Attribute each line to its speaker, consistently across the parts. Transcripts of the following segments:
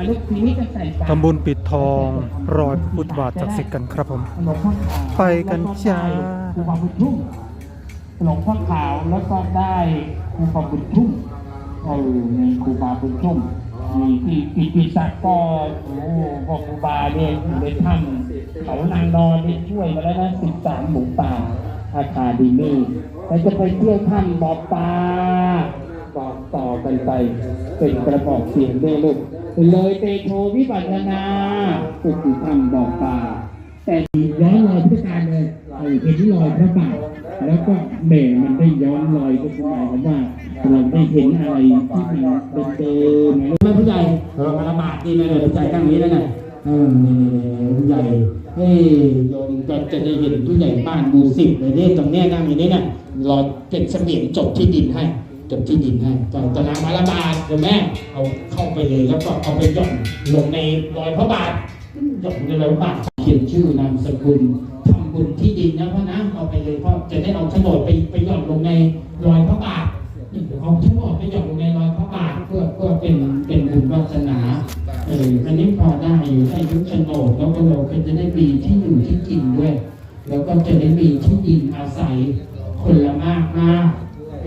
Speaker 1: อะลูกทีนี้จะใส่ปาก
Speaker 2: ทำบุญปิดทองรอยพุทธบาทจักดิ์สิทธิ์กันครับผม
Speaker 1: หลวงพ่อขาว
Speaker 2: ไปกันจ้า
Speaker 1: ครูบาบุญทุ่มหลวงพ่อขาวแล้วก็ได้ครูบาบุญทุ่มเออในครูบาบุญทุ่มมีที่กิติศักดิ์ก็โอ้พ่อครูบาเนี่ยอยู่ในถ้ำเขานางนอนได้ช่วยมาแล้วนะสิบสามหมูป่าอาคาดีนี่แล้วจะไปเที่ยวถ้ำบ่อปลาบอกต่อกันไป เป็นกระบอกเสียงด้วยลูก เลยเตโชวิปัสสนาก็คือถ้ำบ่อปลาแต่ย้อนรอยพุทธการเลยเออเป็นรอยพระบาทแล้วก็แหม่มันได้ย้อนรอยก็คือหมายความว่าเราได้เห็นอะไรที่มันเดิมๆนะแล้วผู้ใหญ่เออพระบาทนี่นะผู้ใหญ่ตั้งนี้แล้วนะเออนี่ๆผู้ใหญ่เฮ้ยโยมก็จะได้เห็นผู้ใหญ่บ้านหมู่สิบเลยเนี่ยตรงเนี้ยนั่งอย่างนี้นะรอเป็นเสมียนจบที่ดินให้ จบที่ดินให้ตอนตอนนามาละบาทเดี๋ยวแม่เอาเข้าไปเลยแล้วก็เอาไปหย่อนลงในรอยพระบาทหยกในแล้วบาทเขียนชื่อนามสกุลทำบุญที่ดินนะพ่อนะเอาไปเลยพ่อจะได้เอาโฉนดไปไปหย่อนลงในรอยพระบาทเอาโฉนดไปหย่อนลงในรอยพระบาทเพื่อเพื่อเป็นเป็นบุญวาสนาเอออันนี้พอได้อยู่ได้ยุคโฉนดแล้วก็เราก็จะได้มีที่อยู่ที่กินด้วย แล้วก็จะได้มีที่ดินอาศัยคนละมากมาก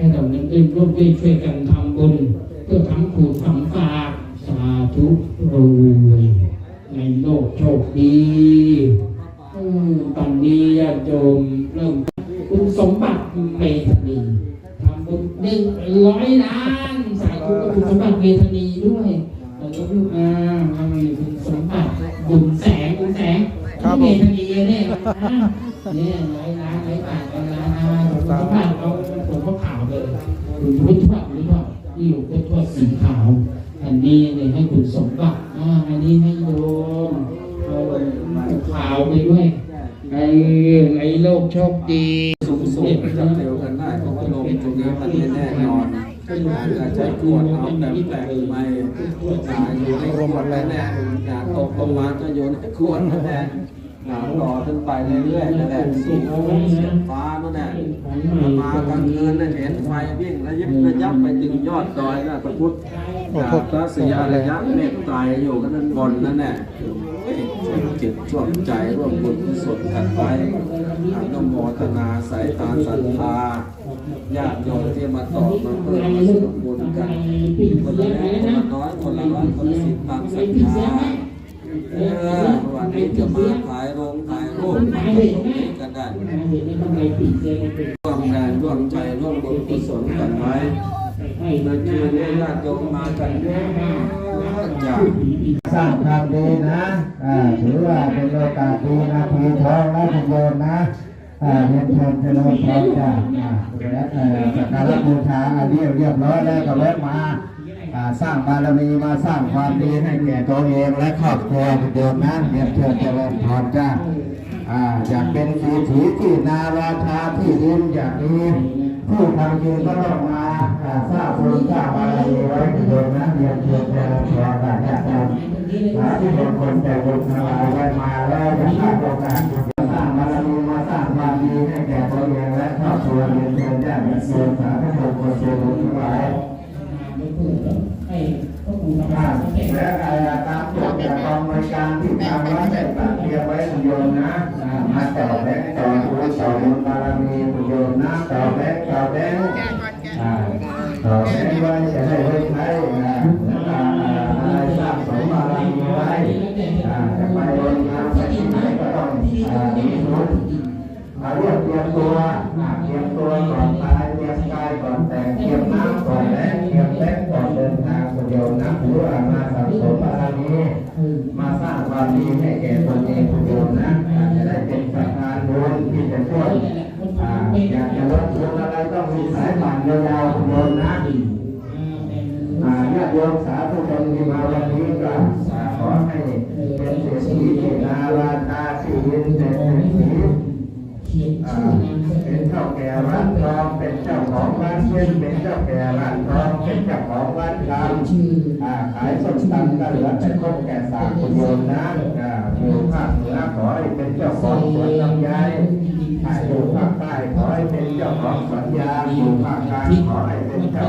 Speaker 1: ให้เรานั้นได้ร่วมด้วยช่วยกันทำบุญเพื่อทำคูณทำฝากสาธุรวยในโลกโชคดีอืมตอนนี้ญาติโยมเริ่มคุณสมบัติเมธานีทำบุญหนึ่งร้อยล้านสาธุกับคุณสมบัติเมธานีด้วยแล้วก็ลูกอาทำไมคุณสมบัติบุญแสงบุญแสง
Speaker 2: ครับผม
Speaker 1: เมธานีเนี่ยนะเนี่ยร้อยล้านร้อยบาทร้อยล้านนะคุณสมบัติเราผมก็ขาว เลยคุณทธวัตรหรือเปล่าที่อยู่ทวดสีขาว อันนี้เนี่ยให้คุณสมบัติอันนี้ให้โยมเอาขาวไปด้วยไอ้ไอ้โลกโชคดี
Speaker 3: สูงสุดจะเร็วกันได้เพราะว่าลมตรงนี้มันไม่แน่นอนอาจจะขวดเอาแบบแปลกใหม่ตายอยู่ในขวดแน่อยากตกลงมาก็โยนให้ขวดแน่ หนาต่อขึ้นไปเรื่อยๆนั่นแหละสูงเสียฟ้านั่นแหละมากลางคืนนั่นเห็นไฟวิ่งระยิบระยับไปถึงยอดดอยนะพระพุทธจากพระศรีอริยะเมตไตรอยู่กันนั่นบนนั่นแหละช่วงจิตช่วงใจร่วมบุญกุศลกันไว้อนุโมทนาสายตาศรัทธาญาติโยมที่มาต่อมาเพิ่มมาสมบุญกันคนละเล็กคนละน้อยคนละร้อยคนละสิบตามศรัทธา เออวันนี้จะมาถ่ายลงถ่ายรูปมาตรงนี้กันได้ร่วมแรงร่วมใจร่วมบุญกุศลกันไว้เมื่อคืนนี้ญาติโยมมากันเยอะจาก
Speaker 4: สร้างความดีนะถือว่าเป็นโอกาสดีนาทีทองนะทุกโยมนะเรียนเชิญเจริญพรจ้าและสักการะบูชาอันนี้เรียบร้อยแล้วก็แวะมา อ่าสร้างบารมีมาสร้างความดีให้แก่ตัวเองและครอบครัวทุกโยมนะเรียนเชิญเจริญพรจ้าอยากเป็นสีถีที่นาราชาที่ดินอยางนี้ผู้ทำดีก็ต้องมาสร้างบุญสร้างบารมีไว้ทุกโยมนะเรียนเชิญเจริญพรกันญาติโยมหาที่เป็นคนแต่บุญทั้งหลายได้มาแล้วจะสร้างโอกาสสร้างบารมีมาสร้างความดีให้แก่ตัวเองและครอบครัวเรียนเชิญญาติโยมสาธุชนคนเจริญทั้งหลาย และการตามกฎจากกองบริการที่ทำไว้แต่เตรียมไว้คุณโยนะมาต่อและต่อต่อ มารมีมาสร้างความดีให้แก่ตนเองคนเดียวนะอาจจะได้เป็นสะพานบุญที่จะช่วยอ่าอยากจะลดบุนอะไรต้องมีสายป่านยาวๆคนเดียวนะอ่าญาติโยมสาธุชนที่มาวันนี้ก็ขอให้เป็นเศรษฐีที่นาราชาที่ยินเป็นเศรษฐี อ่าเป็นเจ้าแก่ร้านทองเป็นเจ้าของร้านเย็นเป็นเจ้าแก่ร้านทองเป็นเจ้าของร้านชำอ่าขายส้มตำก็เหลือแต่คบแก่สามคนโยมนะอยู่ภาคเหนือขอให้เป็นเจ้าของสวนลำไยอ่าอยู่ภาคใต้ขอให้เป็นเจ้าของสวนยางอยู่ภาคกลางขอให้เป็นเจ้า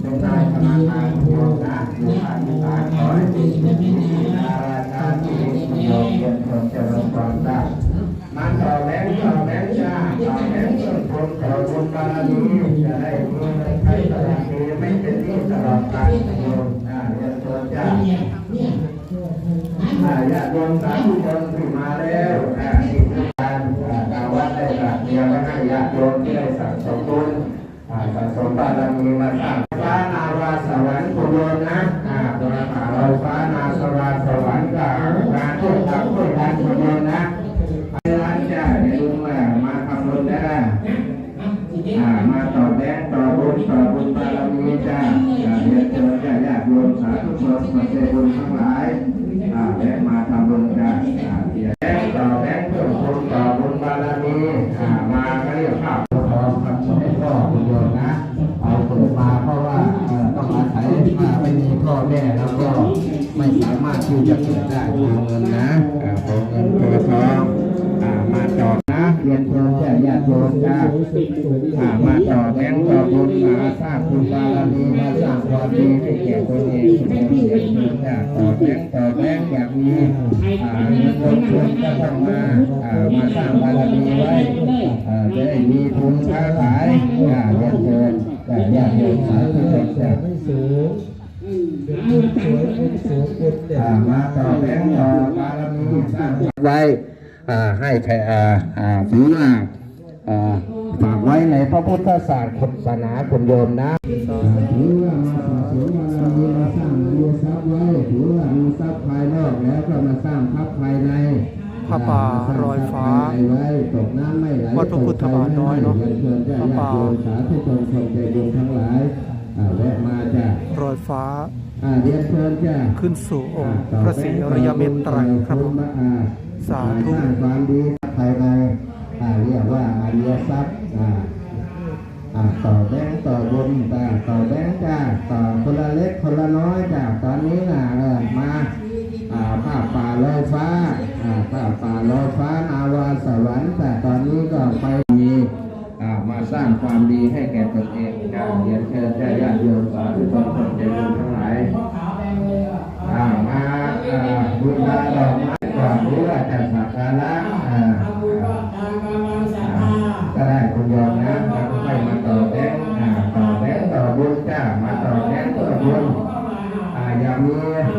Speaker 4: เป็นนายธนาคารโยมนะอยู่ภาคอีสานขอให้การ บุญบารมีจะได้มีเงินใช้ตลอดปีไม่เป็นหนี้ตลอดกาลโยมอ่าเรียนเชิญจ้าอ่าญาติโยมสาธุชน โยมจ้าอ่ามาต่อแบงต่อบุญมาสร้างคุณบารมีมาสร้างความดีให้แก่ตัวเองคุณเองเรียนเชิญจ้าต่อแบงต่อแบงอยากมีอ่าเงินลงทุนก็ต้องมามาสร้างบารมีไว้จะได้มีทุนค้าขายอ่าเรียนเชิญแต่ญาติโยมสาธุชนจ้าอ่ามาต่อแบงต่อบารมีสร้างไว้ให้แผ่ถือว่า ฝากไว้ในพระพุทธศาสนาคุณโยมนะถือว่ามาสะสมบารมีมาสร้างมีทรัพย์ไว้ถือว่ามีทรัพย์ภายนอกแล้วก็มาสร้างทรัพย์ภายใน
Speaker 2: ผ้าป่ารอยฟ้า
Speaker 4: ไว้ตกน้ำไม่ไหล
Speaker 2: วัดพระพุทธบาทน้อยเนอะ
Speaker 4: เชิญญาติ
Speaker 2: ผ้าป่า
Speaker 4: โยมสาธุชนคนใจบุญทั้งหลายอ่าแวะมาจ้ะ
Speaker 2: รอยฟ้า
Speaker 4: อ่าเรียนเชิญจ้ะ
Speaker 2: ขึ้นสู่องค์พระศรีอริยเมตไตรครับผมสาธุ
Speaker 4: สร้างความดีภายในอ่า เรียกว่าอาริยทรัพย์อ่าอ่าต่อแบงต่อบุญจ้าต่อแบงจ้าต่อคนละเล็กคนละน้อยจ้าตอนนี้น่ะเออมาอ่าผ้าป่าลอยฟ้าอ่าผ้าป่าลอยฟ้านาวาสวรรค์แต่ตอนนี้ก็ไปมีอ่ามาสร้างความดีให้แก่ตนเองจ้าเรียนเชิญญาติโยมสาธุชนคนใจบุญทั้งหลายอ่ามาอ่าบูชาดอกไม้ก่อนหรือว่าจะสักการะอ่า คุณโยมนะแล้วก็ค่อยมาต่อแบงค์อ่าต่อแบงค์ต่อบุญจ้ามาต่อแบงค์ต่อบุญอ่าย่ามี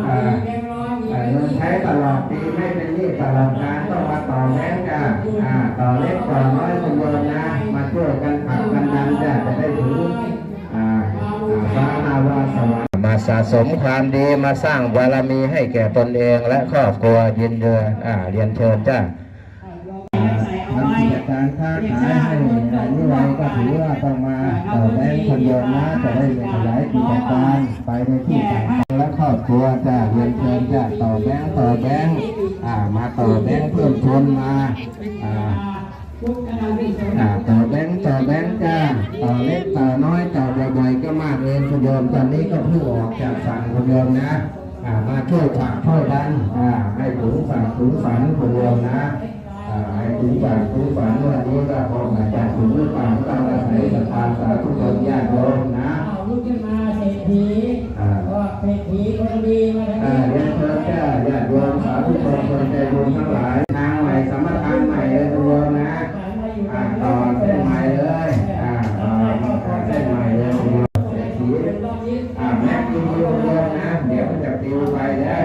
Speaker 4: อ่าอ่าเงินใช้ตลอดปีไม่เป็นหนี้ตลอดกาลต้องมาต่อแบงค์จ้าอ่าต่อเล็กต่อน้อยคุณโยมนะมาช่วยกันผักกันดันจ้าจะได้ถึงอ่าอ่าระนาวาสวรรค์มาสะสมความดีมาสร้างบารมีให้แก่ตนเองและครอบครัวยินเดืออ่าเรียนเชิญจ้า ทำกิจการค้าขายให้นิรัยก็ถือว่าต้องมาต่อแบงค์คนเดียวนะจะได้ขยายกิจการไปในที่ต่างๆและครอบครัวจ้าเรียนเชิญจ้าต่อแบงค์ต่อแบงค์อ่ามาต่อแบงค์เพิ่มทุนมาอ่าต่อแบงค์ต่อแบงค์จ้าต่อเล็กต่อน้อยต่อบ่อยๆก็มากเองคุณโยมตอนนี้ก็เพิ่งออกจากฝั่งคุณโยมนะอ่ามาช่วยฝากช่วยดันให้ถึงฝั่งถึงฝันคุณโยมนะ ถึงฝั่งถึงฝันวันนี้ก็คงอาจจะถึงหรือปล่าต้องอาศัยศรัทธาสาธุชนญาติโยมนะ
Speaker 5: เอาลุกขึ้นมาเศรษฐีก็เศรษฐีคนดีมาทาง
Speaker 4: อ่า
Speaker 5: นี้
Speaker 4: เรียนเชิญจ้าญาติโยมสาธุชนคนใจบุญทั้งหลายทางใหม่สมทานใหม่เลยคุณโยมนะต่อเส้นใหม่เลยต่อเส้นใหม่เลยเศรษฐีแม็กซ์ดูโยมนะเดี๋ยวจะปิวไปนะลมพัดนะ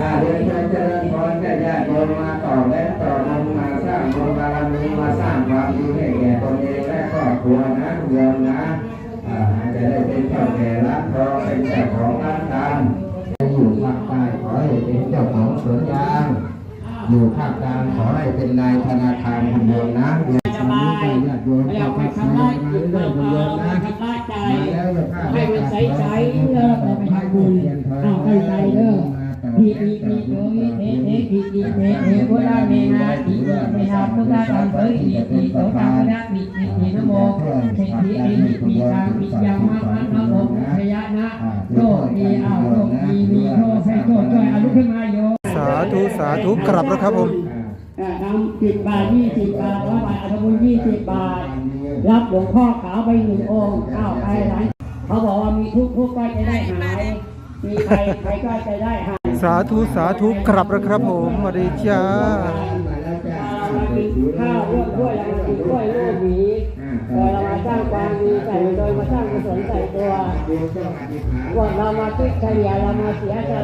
Speaker 4: อาเรียนเชิญเจริญพรแก่ญาติโยมมาต่อและต่อลงมาสร้างบุญบารมีมาสร้างความดีให้แก่ตนเองและครอบครัวนะคุณโยมนะอาจะได้เป็นเจ้าแก่ร้านทองเป็นเจ้าของร้านตามอยู่ภาคใต้ขอให้เป็นเจ้าของสวนยาง อยู่ภาคกลางขอให้เป็นนายธนาคารคุณโยมนะเรียนส มัยก็ญาย
Speaker 5: ไม่เอาไปทำ
Speaker 4: มา
Speaker 5: ร้ายจิต
Speaker 4: อย
Speaker 5: เรา
Speaker 4: ๆคุณโย
Speaker 5: เอาไปทำร้ายใจ
Speaker 4: มาแล้วอย่าพลาด
Speaker 5: ให้มันใสๆเด้อเราไปทำบุญเอาไปใจเด้อพีพีพีโยมิเทเทพีพีเทเทพุทธาเมนาทีเมนาพุทธาตังเผยทีทีโสตังพุทธาปิปิปินโมเศรษฐีปีปีทางปิยังมะมะนะโมพยานะโชคดีเอาโชคดีมีโชคให้โชคด้วยอาลุกขึ้นมาโย
Speaker 2: สาธุสาธุกลับแล้วครับผม
Speaker 5: นำสิบบาทยี่สิบบาทร้อยบาทอัฐบุญยี่สิบบาท รับหลวงพ่อขาวไปหนึ่งองค์เข้าไปหลายเขาบอกว่ามีทุกข์ทุกข์ก็จะได้หายมีใครใครก็จะได้หา
Speaker 2: สาธุสาธุกลับแล้วครับผมสวัสดีจ้า
Speaker 5: เรามากินข้าวร่วมด้วยเรามากินกล้วยลูกหมีเออเรามาสร้างความดีใส่โดยมาสร้างกุศลใส่ตัวพวกเรามาคิดเฉลี่ยเรามาเสียสละ